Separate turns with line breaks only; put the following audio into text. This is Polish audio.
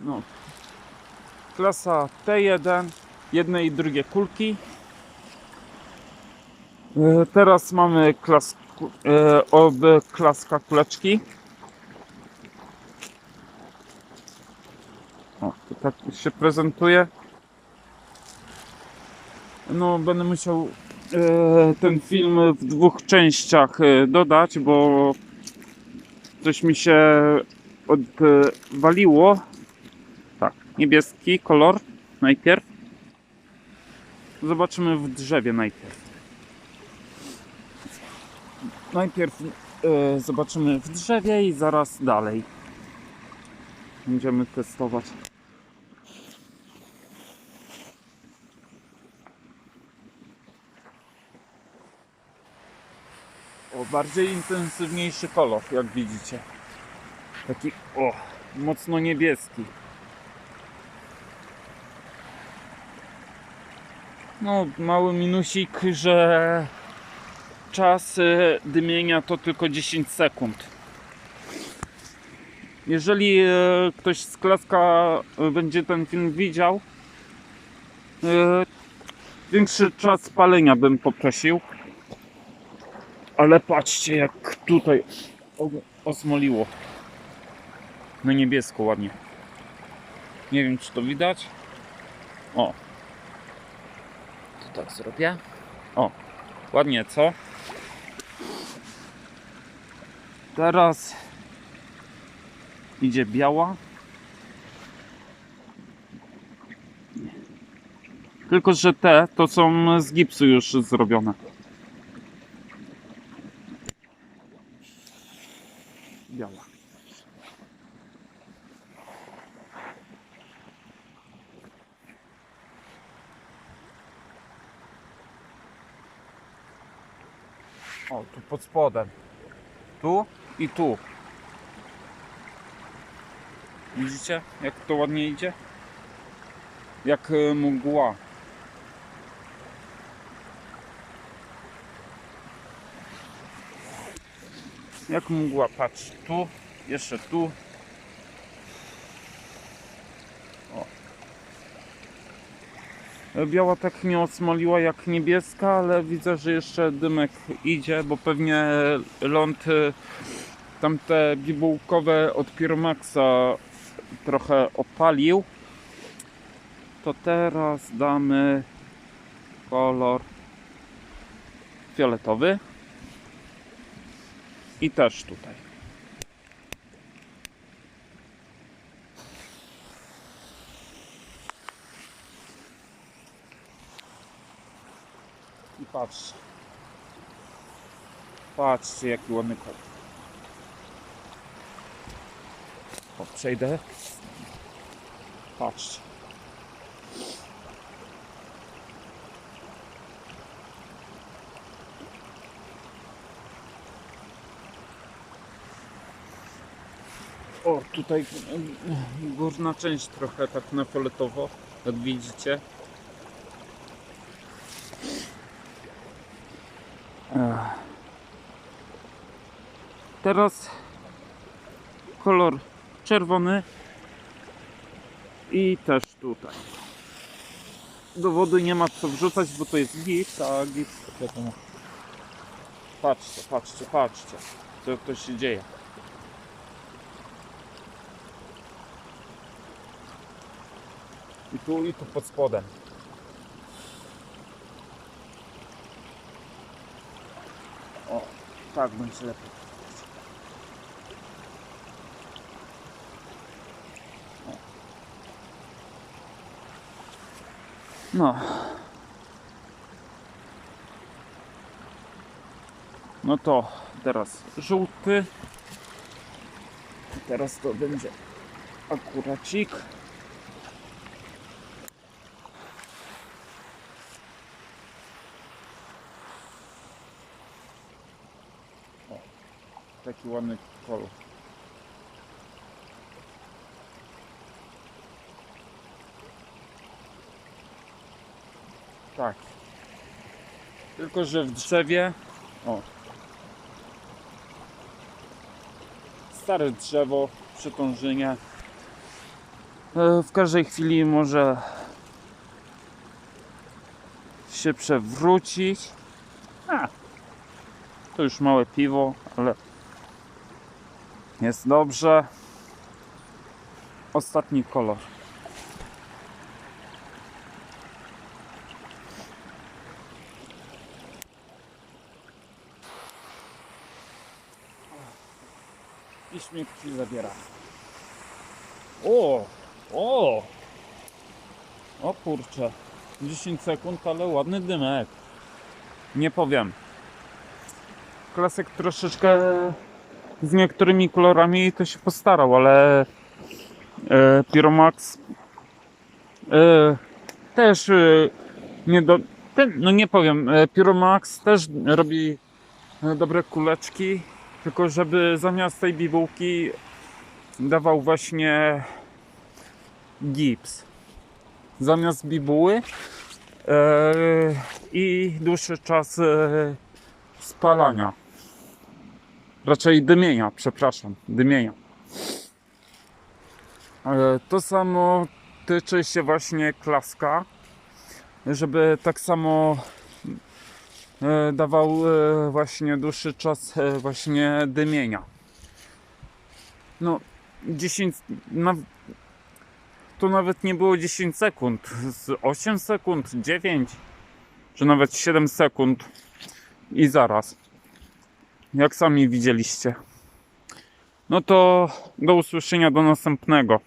No. Klasa T1, jedne i drugie kulki. E, Teraz mamy klas, e, ob klaska kuleczki. O, to tak się prezentuje. No, będę musiał e, ten film w dwóch częściach dodać, bo coś mi się odwaliło. Niebieski kolor najpierw. Zobaczymy w drzewie najpierw. Najpierw e, zobaczymy w drzewie i zaraz dalej. Będziemy testować. O, bardziej intensywniejszy kolor, jak widzicie. Taki, o, mocno niebieski. No, mały minusik, że czas dymienia to tylko 10 sekund. Jeżeli e, ktoś z klaska e, będzie ten film widział, e, większy czas palenia bym poprosił. Ale patrzcie jak tutaj osmoliło. Na niebiesko ładnie. Nie wiem czy to widać. O. To tak zrobię. O. Ładnie, co? Teraz idzie biała. Tylko, że te to są z gipsu już zrobione. Biała. O, tu pod spodem. Tu i tu. Widzicie, jak to ładnie idzie? Jak e, mgła. Jak mgła, patrz, tu, jeszcze tu. Biała tak mnie osmoliła jak niebieska, ale widzę, że jeszcze dymek idzie, bo pewnie ląd y, tamte bibułkowe od Pyromaxa trochę opalił. To teraz damy kolor fioletowy. I też tutaj. Patrzcie. Patrzcie jaki ładny kolor. O, przejdę. Patrzcie. O, tutaj górna część trochę tak na fioletowo, jak widzicie. Teraz kolor czerwony i też tutaj. Do wody nie ma co wrzucać, bo to jest gips, a gips wiadomo. Patrzcie, patrzcie, patrzcie, co to się dzieje. I tu, i tu pod spodem. Tak będzie lepiej. No. No to teraz żółty. Teraz to będzie akuracik. Taki ładny kolor. Tak. Tylko, że w drzewie. O. Stare drzewo, przetążenie. w każdej chwili może się przewrócić. A, to już małe piwo, ale jest dobrze. Ostatni kolor. I śmiech ci zabiera. O! O! O kurczę. 10 sekund, ale ładny dymek. Nie powiem. Klasek troszeczkę z niektórymi kolorami to się postarał, ale e, Pyromax e, też e, nie do, ten, no nie powiem, e, Pyromax też robi e, dobre kuleczki, tylko żeby zamiast tej bibułki dawał właśnie gips. Zamiast bibuły e, i dłuższy czas e, spalania. Raczej dymienia, przepraszam, dymienia. E, To samo tyczy się właśnie klaska, żeby tak samo e, dawał e, właśnie dłuższy czas właśnie dymienia. No 10 na, to nawet nie było 10 sekund, z 8 sekund, 9 czy nawet 7 sekund i zaraz. Jak sami widzieliście. No to do usłyszenia do następnego.